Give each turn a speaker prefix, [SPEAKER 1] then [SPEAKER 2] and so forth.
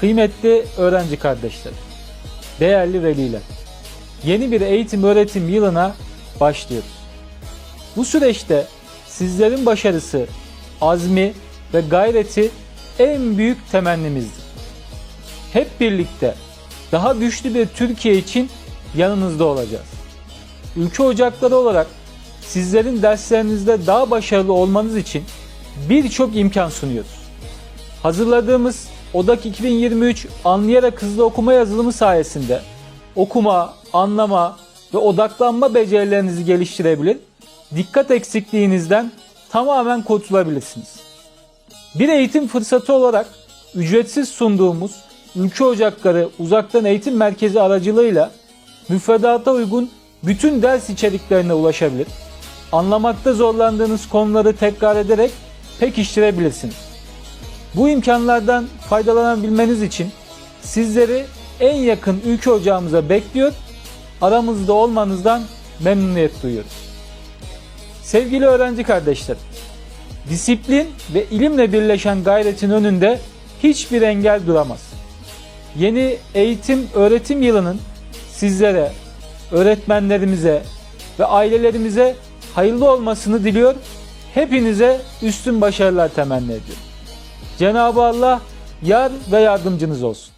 [SPEAKER 1] Kıymetli öğrenci kardeşlerim, değerli veliler, yeni bir eğitim öğretim yılına başlıyoruz. Bu süreçte sizlerin başarısı, azmi ve gayreti en büyük temennimizdir. Hep birlikte daha güçlü bir Türkiye için yanınızda olacağız. Ülke ocakları olarak sizlerin derslerinizde daha başarılı olmanız için birçok imkan sunuyoruz. Hazırladığımız ODAK 2023 anlayarak hızlı okuma yazılımı sayesinde okuma, anlama ve odaklanma becerilerinizi geliştirebilir, dikkat eksikliğinizden tamamen kurtulabilirsiniz. Bir eğitim fırsatı olarak ücretsiz sunduğumuz Ülke Ocakları Uzaktan Eğitim Merkezi aracılığıyla müfredata uygun bütün ders içeriklerine ulaşabilir, anlamakta zorlandığınız konuları tekrar ederek pekiştirebilirsiniz. Bu imkanlardan faydalanabilmeniz için sizleri en yakın ülke ocağımıza bekliyor, aramızda olmanızdan memnuniyet duyuyoruz. Sevgili öğrenci kardeşlerim, disiplin ve ilimle birleşen gayretin önünde hiçbir engel duramaz. Yeni eğitim öğretim yılının sizlere, öğretmenlerimize ve ailelerimize hayırlı olmasını diliyor. Hepinize üstün başarılar temenni ediyorum. Cenab-ı Allah yar ve yardımcınız olsun.